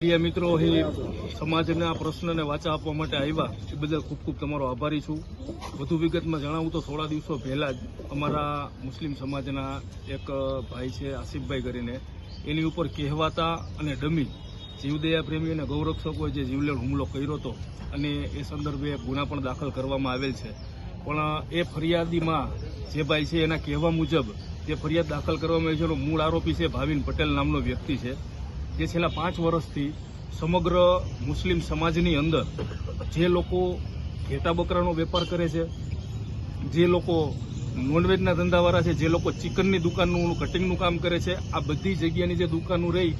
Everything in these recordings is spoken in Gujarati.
પ્રિય મિત્રો અહીં સમાજના પ્રશ્નને વાચા આપવા માટે આવ્યા. એ બદલ ખૂબ ખૂબ તમારો આભારી છું. વધુ વિગતમાં જણાવું તો થોડા દિવસો પહેલા જ અમારા મુસ્લિમ સમાજના એક ભાઈ છે, આસિફભાઈ કરીને. એની ઉપર કહેવાતા અને ડમી જીવદયા પ્રેમી અને ગૌરક્ષકોએ જે જીવલેણ હુમલો કર્યો હતો અને એ સંદર્ભે ગુના પણ દાખલ કરવામાં આવેલ છે. પણ એ ફરિયાદીમાં જે ભાઈ છે, એના કહેવા મુજબ જે ફરિયાદ દાખલ કરવામાં આવી છે, એનો મૂળ આરોપી છે ભાવિન પટેલ નામનો વ્યક્તિ છે. જે છેલ્લા પાંચ વર્ષથી સમગ્ર મુસ્લિમ સમાજની અંદર જે લોકો ઘેટા બકરાનો વેપાર કરે છે, જે લોકો નોનવેજના ધંધાવાળા છે, જે લોકો ચિકનની દુકાનનું કટિંગનું કામ કરે છે, આ બધી જગ્યાની જે દુકાનો રહી,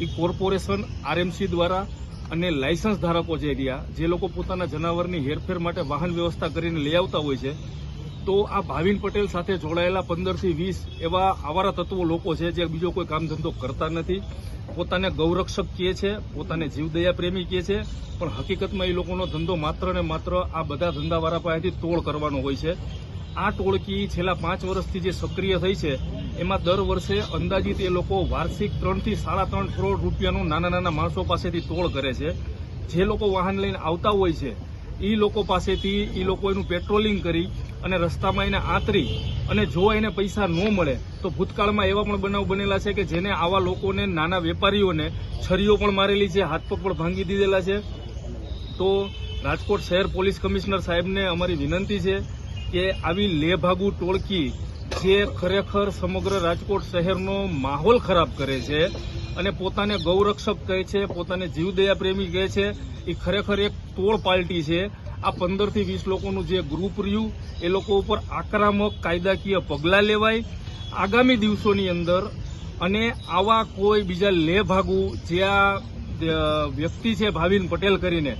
એ કોર્પોરેશન, આરએમસી દ્વારા અને લાયસન્સ ધારકો જે રહ્યા, જે લોકો પોતાના જનાવરની હેરફેર માટે વાહન વ્યવસ્થા કરીને લઈ આવતા હોય છે તો આ ભાવિન પટેલ સાથે જોડાયેલા પંદરથી વીસ એવા આવારા તત્વો લોકો છે જે બીજો કોઈ કામ ધંધો કરતા નથી. પોતાને ગૌરક્ષક કહે છે, પોતાને જીવદયા પ્રેમી કહે છે, પણ હકીકતમાં એ લોકોનો ધંધો માત્ર ને માત્ર આ બધા ધંધાવાળા પાસેથી તોડ કરવાનો હોય છે. આ ટોળકી છેલ્લા પાંચ વર્ષથી જે સક્રિય થઈ છે, એમાં દર વર્ષે અંદાજિત એ લોકો વાર્ષિક ત્રણથી સાડા ત્રણ કરોડ રૂપિયાનું નાના નાના માણસો પાસેથી તોડ કરે છે. જે લોકો વાહન લઈને આવતા હોય છે એ લોકો પાસેથી એ લોકો એનું પેટ્રોલિંગ કરી અને રસ્તામાં એને આતરી અને જો એને પૈસા ન મળે, તો ભૂતકાળમાં એવા પણ બનાવ બનેલા છે કે જેને આવા લોકોને, નાના વેપારીઓને છરીઓ પણ મારેલી છે, હાથ પગ પણ ભાંગી દીધેલા છે. તો રાજકોટ શહેર પોલીસ કમિશનર સાહેબને અમારી વિનંતી છે કે આવી લેભાગુ ટોળકી જે ખરેખર સમગ્ર રાજકોટ શહેરનો માહોલ ખરાબ કરે છે અને પોતાને ગૌરક્ષક કહે છે, પોતાને જીવદયા પ્રેમી કહે છે, એ ખરેખર એક તોડ પાર્ટી છે. આ પંદરથી વીસ લોકોનું જે ગ્રુપ રહ્યું, એ લોકો ઉપર આક્રમક, કાયદાકીય પગલાં લેવાય. આગામી દિવસોની અંદર અને આવા કોઈ બીજા લેભાગુ જે આ વ્યક્તિ છે ભાવિન પટેલ કરીને,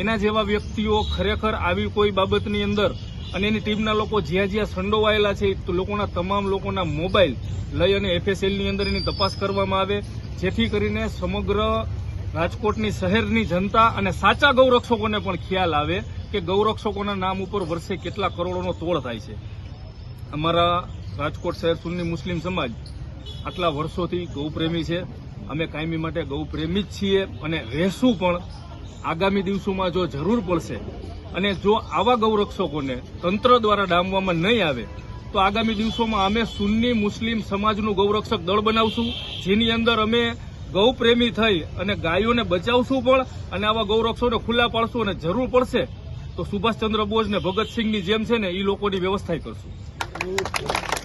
એના જેવા વ્યક્તિઓ ખરેખર આવી કોઈ બાબતની અંદર અને એની ટીમના લોકો જ્યાં જ્યાં સંડોવાયેલા છે તો લોકોના તમામ લોકોના મોબાઈલ લઈ અને એફએસએલની અંદર એની તપાસ કરવામાં આવે, જેથી કરીને સમગ્ર રાજકોટની શહેરની જનતા અને સાચા ગૌરક્ષકોને પણ ખ્યાલ આવે કે ગૌરક્ષકોના નામ ઉપર વર્ષે કેટલા કરોડોનો તોડ થાય છે. અમારા રાજકોટ શહેર સુન્ની મુસ્લિમ સમાજ આટલા વર્ષોથી ગૌપ્રેમી છે. અમે કાયમી માટે ગૌપ્રેમી જ છીએ અને રહેશું પણ આગામી દિવસોમાં જો જરૂર પડશે અને જો આવા ગૌરક્ષકોને તંત્ર દ્વારા ડામવામાં નહીં આવે, તો આગામી દિવસોમાં અમે સુન્ની મુસ્લિમ સમાજનું ગૌરક્ષક દળ બનાવશું, જેની અંદર અમે ગૌપ્રેમી થઈ અને ગાયોને બચાવશું પણ અને આવા ગૌરક્ષોને ખુલ્લા પાડશું અને જરૂર પડશે તો સુભાષચંદ્ર બોઝ ને ભગતસિંહની જેમ છે ને એ લોકોની વ્યવસ્થા કરશું.